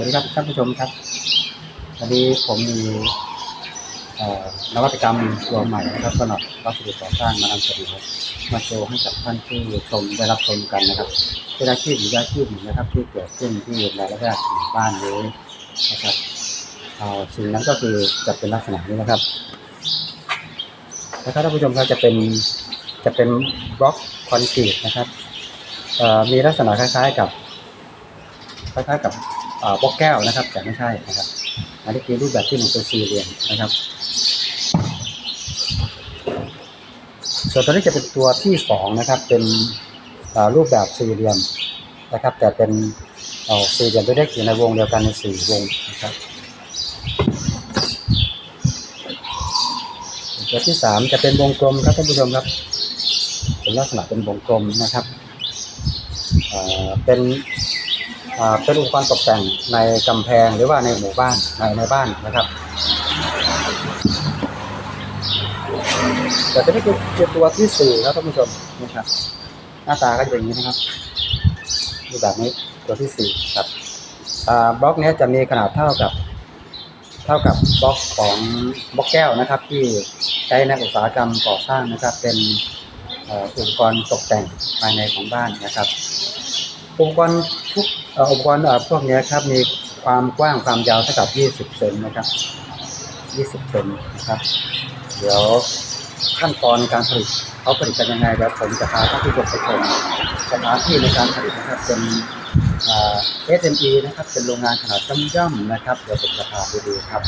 สวัสดีครับท่านผู้ชมครับวันนี้ผมมีนวัตกรรมตัวใหม่นะครับสำหรับวัสดุก่อสร้างมานำเสนอมาโชว์ให้กับท่านที่ชมได้รับชมกันนะครับเป็นอาชีพหรืออาชีพหนึ่งนะครับ ที่เกิดขึ้นที่ในระแวกบ้านนี้นะครับสิ่งนั้นก็คือจะเป็นลักษณะนี้นะครับนะครับท่านผู้ชมครับจะเป็นจะเป็นบล็อกคอนกรีตนะครับมีลักษณะคล้ายๆกับคล้ายๆกับ บล็อกแก้วนะครับ แต่ไม่ใช่นะครับ อันนี้คือรูปแบบที่หนึ่งเป็นสี่เหลี่ยมนะครับ ส่วนตัวนี้จะเป็นตัวที่สองนะครับ เป็นอ่อรูปแบบสี่เหลี่ยมนะครับ แต่เป็นอ่อสี่เหลี่ยมตัวเลขอยู่ในวงเดียวกันในสี่วงนะครับตัวที่สามจะเป็นวงกลมครับท่านผู้ชมครับ เป็นลักษณะเป็นวงกลมนะครับเอ่อเป็น เป็นอุปกรณ์ตกแต่งในกำแพงหรือว่าในหมู่บ้านในในบ้านนะครับแต่ตัวนี้คือตัวที่สี่ครับท่านผู้ชมนะครับ หน้าตาก็จะเป็นอย่างนี้นะครับรูแบบนี้ตัวที่สี่ครับบล็อกนี้จะมีขนาดเท่ากับ เท่ากับบล็อกของบล็อกแก้วนะครับ ที่ใช้ในอุตสาหกรรมก่อสร้างนะครับ เป็นอุปกรณ์ตกแต่งภายในของบ้านนะครับ อุปกรทุกอ่ออุปกรพวกนี้ครับมีความกว้างความยาวเท่ากับ 20 เซนนะครับ 20 เซนนะครับ เดี๋ยวขั้นตอนการผลิตเขาผลิตกันยังไงเดี๋ยวผมจะพาท่านผู้ชมไปชมสถานที่ในการผลิตนะครับเป็นเอ่อ SME นะครับเป็นโรงงานขนาดย่อมๆนะครับ เดี๋ยวผมจะพาไปดูครับ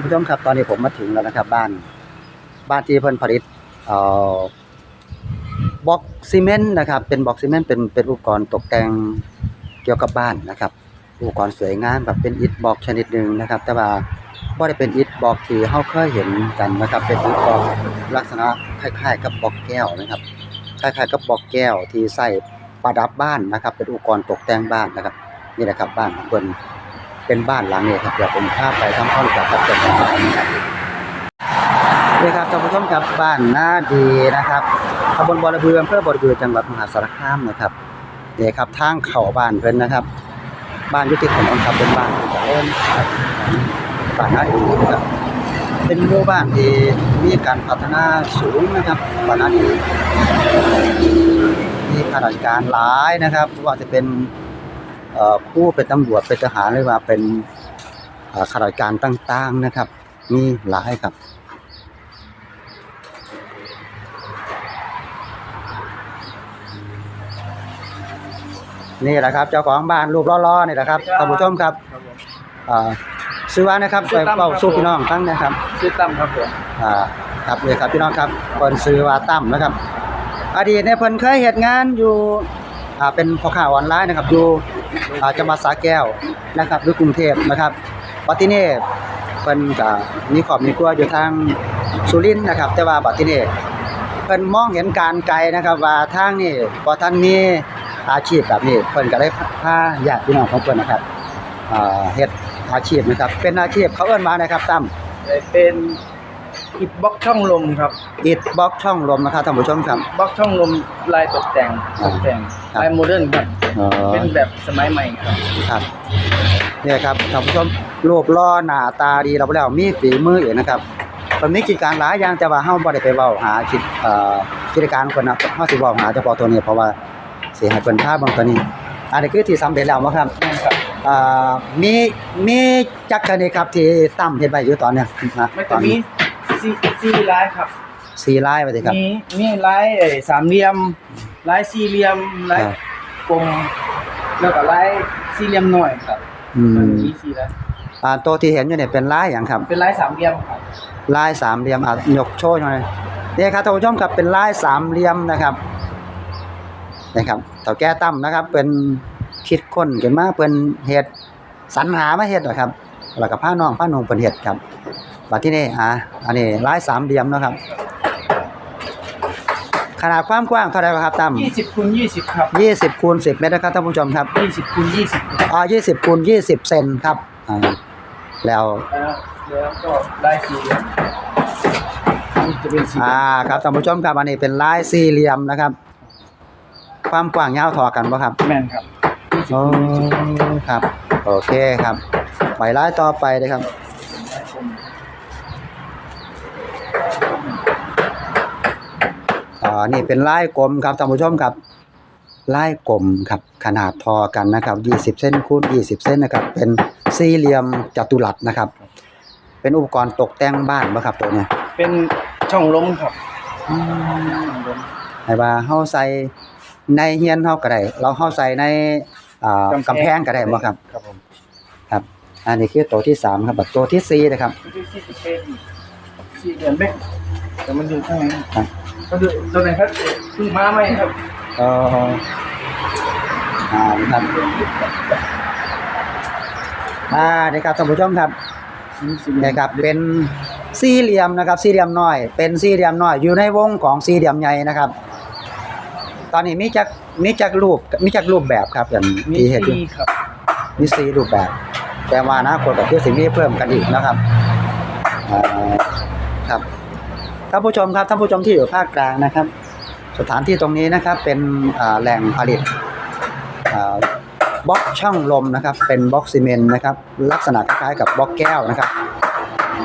านผู้ชมครับ ตอนนี้ผมมาถึงแล้วนะครับ บ้าน บ้านที่เพิ่นผลิตเอ่อบล็อกซีเมนต์นะครับ เป็นบล็อกซีเมนต์เป็นเป็นอุปกรณ์ตกแต่งเกี่ยวกับบ้านนะครับ อุปกรณ์สวยงามแบบเป็นอิฐบล็อกชนิดหนึ่งนะครับ แต่ว่าบ่ได้เป็นอิฐบล็อกที่เฮาเคยเห็นกันนะครับ เป็นอิฐบล็อกลักษณะคล้าย ๆ กับบล็อกแก้วนะครับคล้ายๆกับบล็อกแก้วที่ใส่ประดับบ้านนะครับ เป็นอุปกรณ์ตกแต่งบ้านนะครับ นี่แหละครับบ้านของเพิ่น เป็นบ้านหลังนี้ครับเดี๋ยวผมพาไปทำความรู้จักกับเจ้าของบ้านนะครับนี่ครับท่านผู้ชมครับบ้านนาดีนะครับตำบลบอระเบืออำเภอบอระเบือจังหวัดมหาสารคามนะครับเนี่ครับทางเข้าบ้านเพิ่นนะครับ บ้านยุติธรรมครับเป็นบ้านเจะเริ่มครับบ้านนาดีนะครับเป็นหมู่บ้านที่มีการพัฒนาสูงนะครับบ้านนาดีมีข้าราชการหลายนะครับว่าจะเป็น เอ่อครูเป็นตำรวจเป็นทหารหรือว่าเป็นเอ่อข้าราชการต่างๆนะครับ มีหลายครับนี่แหละครับ เจ้าของบ้านรูปล้อๆนี่แหละครับท่านผู้ชมครับครับผมอ่าซื้อว่านะครับชื่ไปอตั้มเป้าครับสู้พี่น้องตั้งนะครับชื่อตั้มครับผมอ่าครับเลยครับพี่น้องครับคนซื้อว่าตั้มนะครับ อดีตเนี่ยเพิ่นเคยเฮ็ดงานอยู่อ่าเป็นพ่อค้าออนไลน์นะครับอยู่ อาจังหวัดสระแก้วนะครับหรือกรุงเทพนะครับปัจจุบัดนี้เพิ่นก็มีครอบมีครัวอยู่ทางสุรินทร์นะครับ แต่ว่าปัจจุบัดนี้เพิ่นมองเห็นการไกลนะครับ ว่าทางนี้บ่ทันมีอาชีพแบบนี้เพิ่นก็เลยพาญาติพี่น้องของเพิ่นนะครับเฮ็ดอาชีพนะครับ เป็นอาชีพเขาเอิ้นว่านะครับตั้มเป็น อิฐบล็อกช่องลมครับอิฐบล็อกช่องลมนะครับท่านผู้ชมครับ บล็อกช่องลมลายตกแต่งตกแต่งครับ ลายโมเดิร์นครับ อ๋อเป็นแบบสมัยใหม่ครับ ครับเนี่ยครับท่านผู้ชมรูปร่อหน้าตาดีเราไปแล้วมีฝีมืออีกนะครับตอนนี้กิจการหลายอย่างแต่ว่าเฮาบ่ได้ไปเว้าหากิจเอ่อกิจการคนนะเฮาสิเว้าหาเฉพาะตัวนี้เพราะว่าสิให้เพิ่นพาเบิ่งตัวนี้ อันนี้คือที่สำเร็จแล้วบ่ครับ นั่นครับ อ่ามีมีจักรนี่ครับที่ตั้มเฮ็ดไว้อยู่ตอนเนี้ยนะมันตจะอนมีนี้ ซีซีลายครับสี่ลายว่าสิครับ มีมีลายเอ่อสามเหลี่ยมลายสี่เหลี่ยมลายครับ กลมแล้วก็ลายสี่เหลี่ยมหน่อยครับอืมันมมีสี่ลายอ่าตัวที่เห็นอยู่เนี่ยเป็นลายหยังครับ เป็นลายสามเหลี่ยมครับ ลายสามเหลี่ยมอะยกโชว์หน่อยนี่ครับท่านผู้ชมครับเป็นลายสามเหลี่ยมนะครับนะครับเต่าแก้ตั้มนะครับ เป็นคิดค้นขึ้นมาเป็นเฮ็ดสรรหามาเฮ็ดนะครับแล้วก็ผ้าน้องผ้านงเป็นเฮ็ดครับ บัดที่นี่อะอันนี้ลายสามเหลี่ยมนะครับ ขนาดความกว้างเท่าไหร่ครับตั้มยี่สิบคูณยี่สิบครับยี่สิบคูณสิบเมตรนะครับท่านผู้ชมครับยี่สิบคูณยี่สิบอ่ายี่สิบคูณยี่สิบเซนครับอ่าแล้วแล้วแล้วก็ลายสี่เหลี่ยมนี่จะเป็นสี่เหลี่ยมอ่าครับท่านผู้ชมครับอันนี้เป็นลายสี่เหลี่ยมนะครับ ความกว้างยาวเท่อกันป่ะครับ แม่นครับโอ้ครับ โอเคครับไปลายต่อไปเลยครับ อ่านี่เป็นลายกลมครับท่านผู้ชมครับลายกลมครับขนาดเทอกันนะครับ 20 เส้นคูณ 20 เส้นนะครับ เป็นสี่เหลี่ยมจัตุรัสนะครับ เป็นอุปกรณ์ตกแต่งบ้านป่ะครับตัวเนี้ยเป็นช่องลมครับให้ว่าเฮาใส่ในเฮียนเฮาก็ได้เราเฮาใส่ในอ่ากำแพงก็ได้บ่ครับ ครับผมครับอันนี้คือตัวที่สามครับบัดตัวที่สี่นะครับที่สี่จะเป็นสี่เหลี่ยมเบ๊กแต่มันอยู่ข้างในครับ ก็คือตัวไหนครับเพิ่งมาใหม่ครับเอ่ออ่านี่ครับอ่านี่ครับท่านผู้ชมครับนี่ครับเป็นสี่เหลี่ยมนะครับ สี่เหลี่ยมน้อย เป็นสี่เหลี่ยมน้อย อยู่ในวงของสี่เหลี่ยมใหญ่นะครับ ตอนนี้มีจักมีจักรูปมีจักรูปแบบครับอย่างมีที่เห็นอยู่สี่ครับมีสี่รูปแบบ แต่ว่าอนะคนกับที่สิ่งนี้เพิ่มกันอีกนะครับอ่าครับ ท่านผู้ชมครับท่านผู้ชมที่อยู่ภาคกลางนะครับ สถานที่ตรงนี้นะครับเป็นอ่าแหล่งผลิตอ่าบล็อกช่องลมนะครับ เป็นบล็อกซีเมนต์นะครับ ลักษณะคล้ายๆกับบล็อกแก้วนะครับ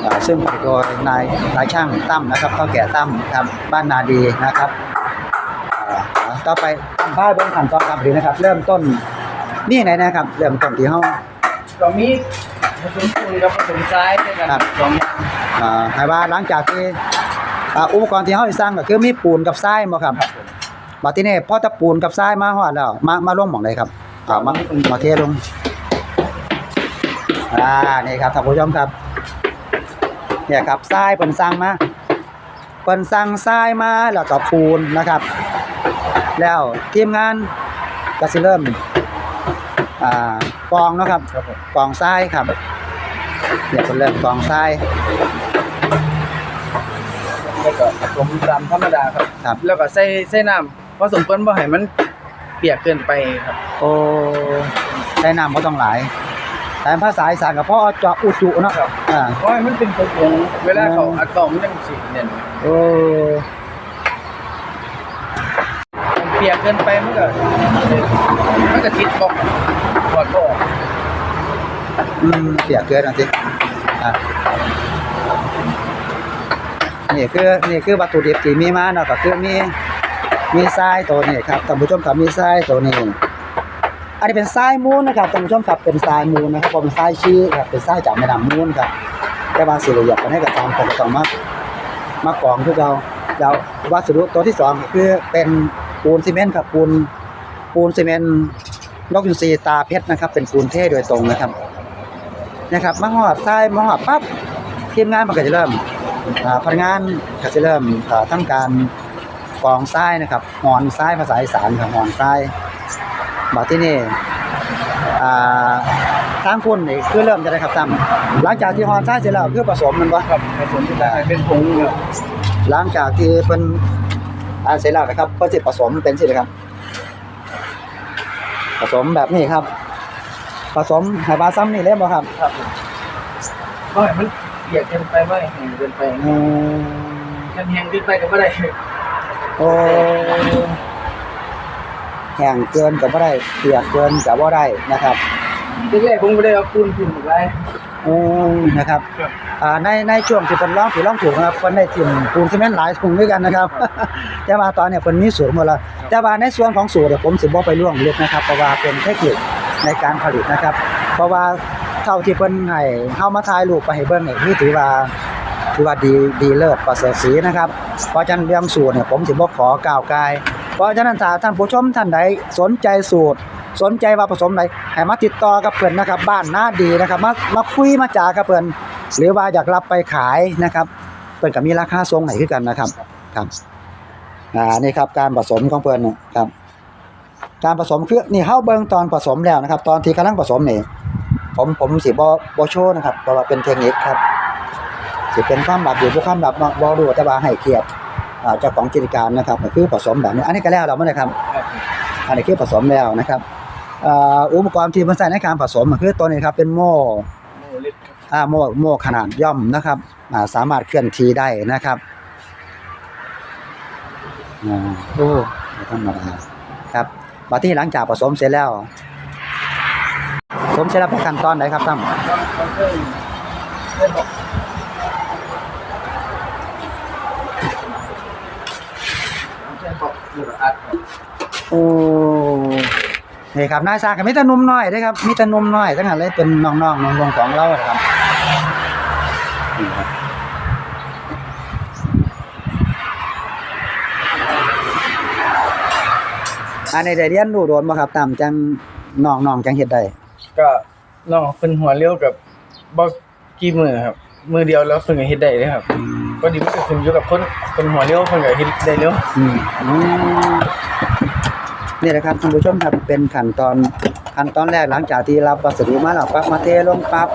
อ่าซึ่งผลิตโดยนายนายช่างตั้มนะครับเท่าแก่ตั้มครับบ้านนาดีนะครับอ่าต่อไปตั้มผ้าเบื้องขั้นตอนการผลิตนะครับ เริ่มต้นนี่ไหนนะครับ เริ่มต้นที่ห้องก็มีผสมปูนกับผสมทรายด้วยกันครับสองอย่างอ่าให้ว่าหลังจากที่ อ่าอุปกรณ์ที่เฮาสิสร้างก็คือมีปูนกับทรายบ่ครับครับผมบัดทีนี้พอตะปูนกับทรายมาฮอดแล้ว มามาลงหม่องใดครับอ่ามามาเทลงอ่านี่ครับท่านผู้ชมครับเนี่ยครับทรายเพิ่นสั่งมาเพิ่นสั่งทรายมาแล้วก็ปูนนะครับ แล้วทีมงานก็สิเริ่มอ่ากองเนาะครับครับผมกองทรายครับเนี่ยเพิ่นเริ่มกองทราย แล้วก็ผสมตามธรรมดาครับ ครับ แล้วก็ใส่ใส่น้ำผสมเปิ้นบ่ให้มันเปียกเกินไปครับ โอ้ใช้น้ำบ่ต้องหลาย แต่ภาษาอีสานกับพ่อเจาะอุจุเนาะอ่า เพราะมันเป็นผงๆเวลาเขาอัดต่อมันจะสีเนี่ยโอ้ มันเปียกเกินไปมันก็มันก็ติดบอกบอดบ่ออกอืมเปียกเกินอะสิอะ นี่คือนี่คือวัตถุดิบที่มีมาเนาะก็คือมีมีทรายตัวนี้ครับท่านผู้ชมครับมีทรายตัวนี้ อันนี้เป็นทรายมูลนะครับท่านผู้ชมครับเป็นทรายมูลนะครับบ่เป็นทรายชี้ครับเป็นทรายจากแม่น้ำมูลครับแต่ว่าสิละเอียดกันให้กับตามผมก็ต้องมามากรองคือเราแล้ววัสดุตัวที่สองคือเป็นปูนซีเมนต์ครับปูนปูนซีเมนต์นกอินทรีตาเพชรนะครับ เป็นปูนเท่โดยตรงนะครับนะครับมาหอดทรายมาหอดปั๊บทีมงานมันก็จะเริ่ม พนักงานก็จะเริ่มอ่าทำการกรองทรายนะครับหอนทรายภาษาอีสานครับหอนทรายมาที่นี่อ่าทางคุณนี่คือเริ่มจะได้ครับตั้มหลังจากที่ฮอนซ่าเสร็จแล้วคือผสมมันบ่ครับผสมที่ได้เป็นผงเนี่ยหลังจากที่เพิ่นอ่าเสร็จแล้วนะครับเพิ่นสิผสมเป็นสิครับ ผสมแบบนี้ครับ ผสมให้บาซ้ำนี่เลยบ่ครับครับก็ให้มัน เปียกเกินไปไม่แห้งเกินไปอืมมันแห้งเกินไปก็ไม่ได้โอ้แห้งเกินก็บ่ได้เปียกเกินก็บ่ได้นะครับแรกๆผมไม่ได้เอาปูนขึ้นหมดเลยอืมนะครับครับอ่าในในช่วงที่เพิ่นร้องผิดร้องถูกนะครับเพิ่นได้ถิ่มปูนซีเมนต์หลายถุงด้วยกันนะครับแต่ว่าตอนเนี้ยเพิ่นมีสูตรหมดแล้วแต่ว่าในส่วนของสูตรเนี่ยผมสิบ่ไปล่วงลึกนะครับเพราะว่าเป็นเทคนิคในการผลิตนะครับ เพราะว่า เท่าที่เพิ่นให้เฮามาถ่ายรูปไปให้เบิ่งเนี่ยคือถือว่าถือว่าดีดีเลิศประเสริฐศรีนะครับ เพราะฉะนั้นเรื่องสูตรเนี่ยผมสิบ่ขอกล่าวกาย เพราะฉะนั้นถ้าท่านผู้ชมท่านใดสนใจสูตร สนใจว่าผสมไหนให้มาติดต่อกับเพิ่อนนะครับ บ้านหน้าดีนะครับ มามาคุยมาจากับเพิ่อนหรือว่าอยากรับไปขายนะครับเพิ่อนก็มีราคาทรงให้คือกันนะครับครับอ่านี่ครับการผสมของเพิ่นนะครับ การผสมคือนี่เฮาเบิ่งตอนผสมแล้วนะครับ ตอนที่กำลังผสมนี่ ผมผมสิบ่บ่โชว์นะครับเพราะว่าเป็นเทคนิคครับสิเป็นความลับอยู่บ่ความลับเนาะบ่รู้แต่ว่าให้เกียรติอ่าเจ้าของกิจการนะครับก็คือผสมแบบนี้อันนี้ก็แล้วแล้วมั้งนะครับครับอันนี้คือผสมแล้วนะครับอ่าอุปกรณ์ที่มันใช้ในการผสมก็คือตัวนี้ครับเป็นโม่โมลิตครับอ่าโม่โม่ขนาดย่อมนะครับอ่าสามารถเคลื่อนที่ได้นะครับอ่าโอ้ไม่ธรรมดาครับบัดที่หลังจากผสมเสร็จแล้ว ผมเสร็จแล้วเป็นขั้นตอนไหนครับท่านโอ้นี่ครับนาซากับมิตรนุ่มน้อยเด้ครับมิตรนุ่มน้อยทั้งนั้นเลยเป็นน้องๆน้องๆของเราครับนี่ครับอันนี้ได้เรียนรู้โดนบ่ครับตามจังน้องๆจังเฮ็ดได้ ก็น้องเป็นหัวเลี้ยวกับบอกกี่มือครับ มือเดียวแล้วเพิ่นก็เฮ็ดได้เลยครับก็ดีมันก็ขึ้นอยู่กับคนคนหัวเลี้ยวเพิ่นก็เฮ็ดได้เร็วอืมอืมนี่แหละครับท่านผู้ชมครับเป็นขั้นตอนขั้นตอนแรกหลังจากที่รับวัสดุมาแล้วปั๊บมาเทลงปั๊บ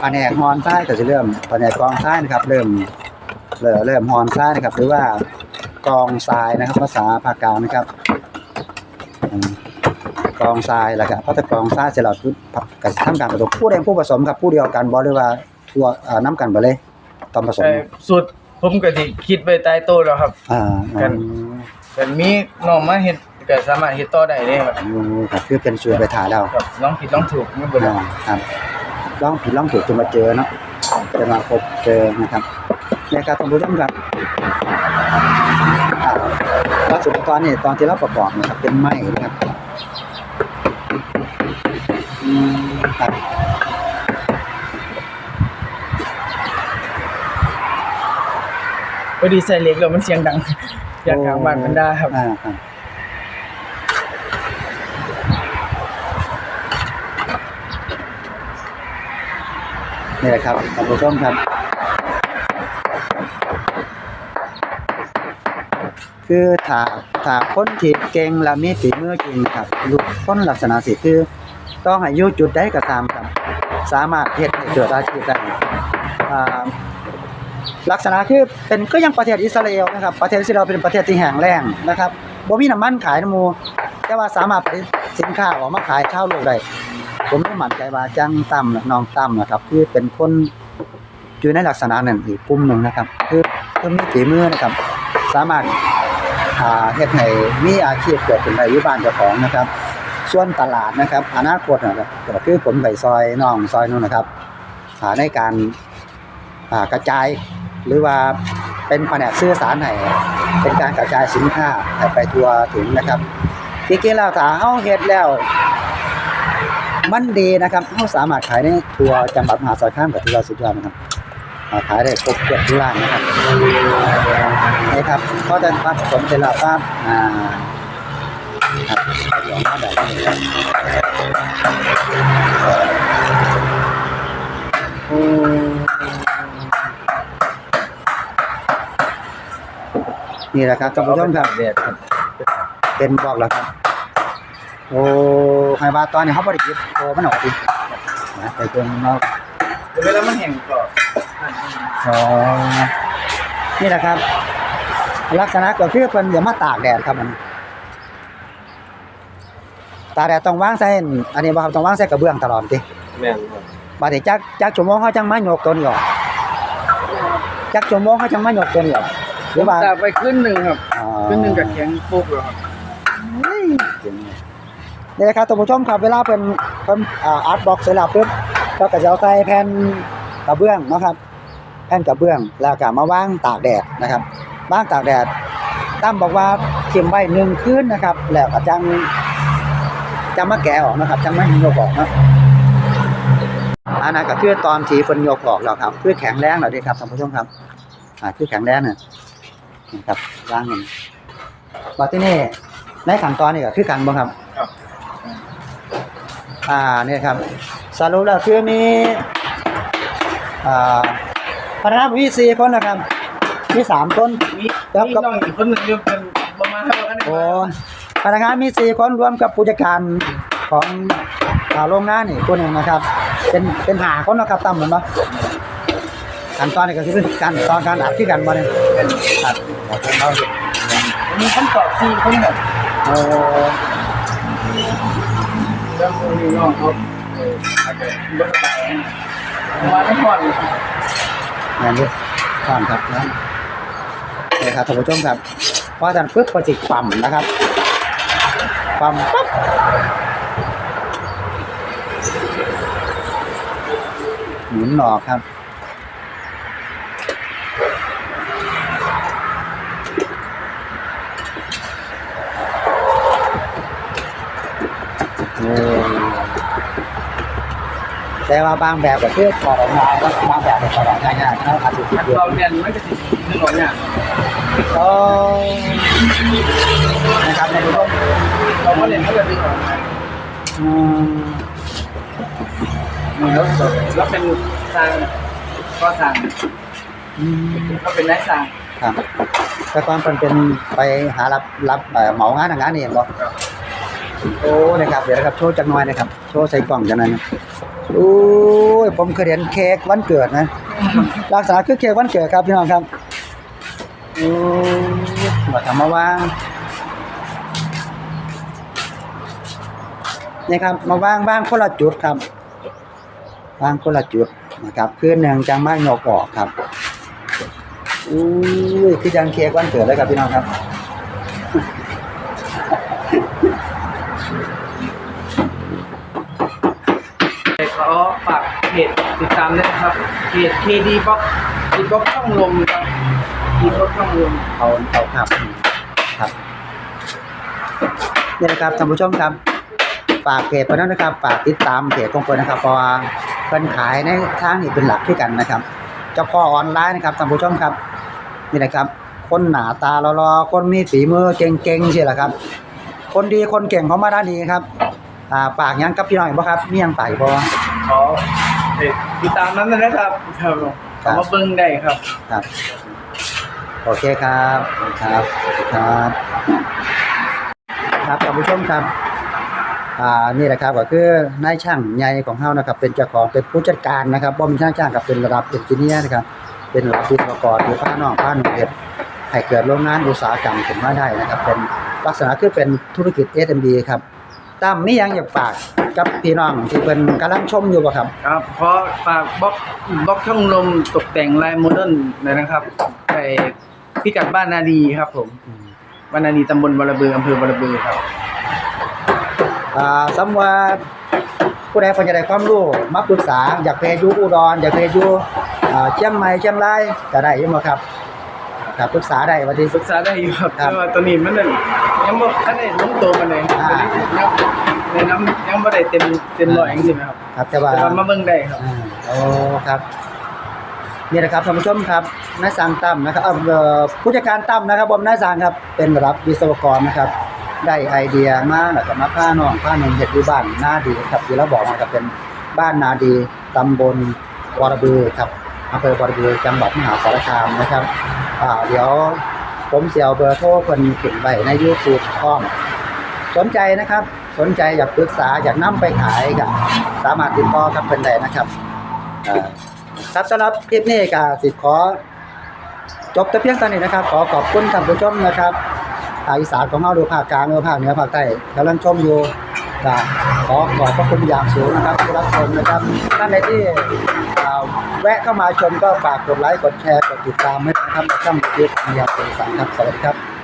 แผนกฮอนทรายก็จะเริ่มแผนกกองทรายนะครับ เริ่มเริ่มเริ่มฮอนทรายนะครับ หรือว่ากองทรายนะครับ ภาษาภาคกลางนะครับ กรองทรายแล้วครับพอจะกรองทรายเสร็จแล้วปุ๊บก็ทำการผสมผู้ใดผู้ผสมครับผู้เดียวกันบ่หรือว่าทั่วอ่าน้ำกันบ่เลยตอนผสม แต่สุดผมก็สิคิดไว้ใต้โต๊ะแล้วครับ อ่ากัน แต่มีน้องมาเฮ็ดก็สามารถเฮ็ดต่อได้เลยครับอืมครับคือเป็นสูตรไปถ่ายแล้ว ครับลองผิดลองถูกไม่เป็นไรอ่าครับลองผิดลองถูกจนมาเจอเนาะจะมาพบเจอนะครับในการทำบุญร่วมกันอ่าวัสดุตอนนี้ตอนที่เราประกอบนะครับเป็นไม้นะครับ ครับพอดีใส่เหล็กแล้วมันเสียงดังอยากกลางบ้านมันได้ครับอ่าครับนี่แหละครับท่านผู้ชมครับ คือถ้าถ้าคนที่เก่งและมีฝีมือจริงครับลูกคนลักษณะสิคือ ต้องอายุจุดใดก็ตามครับ สามารถเฮ็ดให้เกิดอาชีพได้ลักษณะคือเป็นก็ยังประเทศอิสราเอลนะครับประเทศอิสราเอลเป็นประเทศที่แห้งแล้งนะครับบ่มีน้ำมันขายน้ำมูแต่ว่าสามารถผลิตสินค้าออกมาขายชาวโลกได้ผมไม่มั่นใจว่าจังตั้มน่ะน้องตั้มนะครับคือเป็นคนอยู่ในลักษณะนั้นอีกกลุ่มหนึ่งนะครับ คือคือมีฝีมือนะครับ สามารถอ่าเฮ็ดให้มีอาชีพเกิดขึ้นได้อยู่บ้านเจ้าของนะครับ ส่วนตลาดนะครับ อนาคตนะครับก็คือผมไปซอยน้องซอยนู้นนะครับอ่าในการกระจายหรือว่าเป็นแผนกสื่อสารให้เป็นการกระจายสินค้าไปทั่วถึงนะครับจริงๆแล้วถ้าเฮาเฮ็ดแล้ว มันดีนะครับเฮาสามารถขายในทั่วจังหวัดมหาสารคามกับที่เราสุดยอดนะครับขายได้ครบเกือบทุกร้านนะครับนี่ครับก็จะปั๊บผมจะรับปั๊บอ่า เดี๋ยวมาแบบนี้นี่แหละครับท่านผู้ชมครับแดดครับเป็นบอกแล้วครับ โอ้ไฮบาตอนนี้เขาบริกิตโอ้มันออกดินะไปจนเราเวลามันแห้งก็สอนี่แหละครับ ลักษณะก็คือเป็นอย่ามาตากแดดครับมัน ตากแดดต้องวางใส่อันนี้บ่ครับต้องวางใส่กระเบื้องตลอดติแม่นครับบาดนี้จักจักชั่วโมงเขาจังมาโยกตัวนี้ออกจักชั่วโมงเขาจังมาโยกตัวนี้ออกหรือว่าตากไปขึ้นหนึ่งครับอ๋อขึ้นหนึ่งกับแข็งปุ๊บแล้วครับนี่นะครับท่านผู้ชมครับเวลาเป็นเป็นอ่าอาร์ตบ็อกเสร็จแล้วปุ๊บก็จะเอาใส่แผ่นกระเบื้องนะครับ แผ่นกระเบื้องแล้วก็มาวางตากแดดนะครับวางตากแดดตั้มบอกว่าเข็มไว้หนึ่งคืนนะครับ แล้วก็จัง จังมาแกะออกนะครับจังมาโยกออกเนาะอันนั้นก็คือตอนที่เพิ่นโยกออกแล้วครับคือแข็งแรงแล้วเด้ครับท่านผู้ชมครับ อ่าคือแข็งแรงน่ะนะครับวางมันบัดที่นี่ในขั้นตอนนี้ก็คือกันบ่ครับครับ อ่าเนี่ยครับสรุปแล้วคือมีอ่าพนักงานมีสี่คนนะครับมีสามคนมีมีน้องอีกคนหนึ่งอยู่เป็นประมาณเท่ากันโอ้ พนักงานมีสี่คนรวมกับผู้จัดการของอ่าโรงงานนี่คนหนึ่งนะครับ เป็นเป็นหาคนนะครับตั้มเหมือนปะขั้นตอนนี้ก็คือการตอนการอัดที่กันมาเนี่ยอัดของเราเห็นมีคนตอบสี่คนแบบโอ้แล้วมีน้องเขาเอออาจจะรถไฟมาไม่พอเลยงานนี้ก่อนครับนะนี่ครับท่านผู้ชมครับพอท่านปึ๊บก็จิกปั๊มนะครับ ปั๊มปั๊บหมุนหลอกครับโอ้แต่ว่าบางแบบก็คือถอดออกมาแล้วบางแบบก็ถอดออกง่ายๆนะครับอาจจะคิดถ้าเยอะเราเรียนไม่จะติดเรื่องเนี่ยโอ้นะครับในทุกคน เราเรียนไม่จะติดออกมาอืมแล้วแล้วเป็นทางก็ทางอืมก็เป็นนายทางครับ แต่ก่อนเป็นเป็นไปหารับรับเอ่อเหมางานทางานนี่เองบ่โอ้นะครับ เดี๋ยวนะครับ โชว์จักหน่อยนะครับ โชว์ใส่กล่องจังหน่อยนะโอ้ยผมเคยเห็นเค้กวันเกิดนะ ลักษณะคือเค้กวันเกิดครับพี่น้องครับ โอ้ยมาทำมาวาง นี่ครับ มาวางวางคนละจุดครับวางคนละจุดนะครับคือหนึ่งจังมาโยกออกครับอุ้ยคือจังเค้กวันเกิดเลยครับพี่น้องครับขอฝากเพจติดตามด้วยนะครับเพจ KD Box KD Box ช่องลมครับ KD Box ช่องลมเอาเอาครับครับนี่นะครับท่านผู้ชมครับ ฝากเพจไปนั้นนะครับ ฝากติดตามเพจของเพิ่นนะครับเพราะว่าเพิ่นขายในทางนี้เป็นหลักด้วยกันนะครับ เจ้าพ่อออนไลน์นะครับท่านผู้ชมครับ นี่นะครับ คนหนาตาหล่อๆคนมีฝีมือเก่งๆใช่แหละครับ คนดีคนเก่งเขามาด้านนี้ครับอ่าฝากหยังกับพี่น้อยบ่ครับมีหยังไปบ่ขอเพจติดตามนั้นเลยนะครับครับผมครับเอามาเบิ่งได้ครับ ครับ โอเคครับ ครับครับ ครับท่านผู้ชมครับ อ่านี่แหละครับก็คือนายช่างใหญ่ของเฮานะครับ เป็นเจ้าของเป็นผู้จัดการนะครับบ่มีช่างช่างกับเป็นระดับเอนจิเนียร์นะครับ เป็นระดับวิศวกรที่พาน้องพาหนุ่มเฮ็ดให้เกิดโรงงานอุตสาหกรรมขึ้นมาได้นะครับ เป็นลักษณะคือเป็นธุรกิจ SMB ครับตั้มมีหยังอยากฝากกับพี่น้องที่เพิ่นกำลังชมอยู่บ่ครับ ครับขอฝากบล็อกบล็อกช่องลมตกแต่งลายโมเดิร์นหน่อยนะครับไปพิกัดบ้านนาดีครับผมบ้านนาดีตำบลบรบืออำเภอบรบือครับอ่า สำว่าผู้ใดเพิ่นจะได้ความรู้มาปรึกษาอยากไปอยู่อุดรอยากไปอยู่อ่าเชียงใหม่เชียงรายก็ได้อยู่บ่ครับครับปรึกษาได้ว่าที่ปรึกษาได้อยู่ครับครับแต่ว่าตัวนี้มันนั่นยังบ่ทันได้ลงตัวปานใดอ่ายังในน้ำยังบ่ได้เต็มเต็มร้อยจังซี่นะครับครับแต่ว่าแต่ว่ามาเบิ่งได้ครับอ่าโอ้ครับนี่นะครับท่านผู้ชมครับนายสร้างตั้มนะครับเอ่อเอ่อผู้จัดการตั้มนะครับผมนายสร้างครับเป็นระดับวิศวกรนะครับ ได้ไอเดียมาแล้วก็มาผ้าน้องผ้านึ่งเห็ดอยู่บ้านนาดีครับที่เราบอกมาครับเป็นบ้านนาดีตำบลวรบือครับอำเภอวรบือจังหวัดมหาสารคามนะครับอ่าเดี๋ยวผมเสียวเบอร์โทรคนขึ้นไว้ใน YouTube พร้อมสนใจนะครับ สนใจอยากปรึกษาอยากนํไปขายก็สามารถติดต่อกับเพิ่นได้นะครับครับสำหรับคลิปนี้ก็สิขอจบแต่เพียงเท่านี้นะครับ ขอขอบคุณท่านผู้ชมนะครับ ภาคอีสานของเราหรือภาคกลางหรือภาคเหนือภาคใต้กำลังชมอยู่ก็ขอขอบพระคุณอย่างสูงนะครับที่รับชมนะครับท่านใดที่แวะเข้ามาชมก็ฝากกดไลค์กดแชร์กดติดตามให้นะครับช่องยูทูบของยาเสสังครับสวัสดีครับ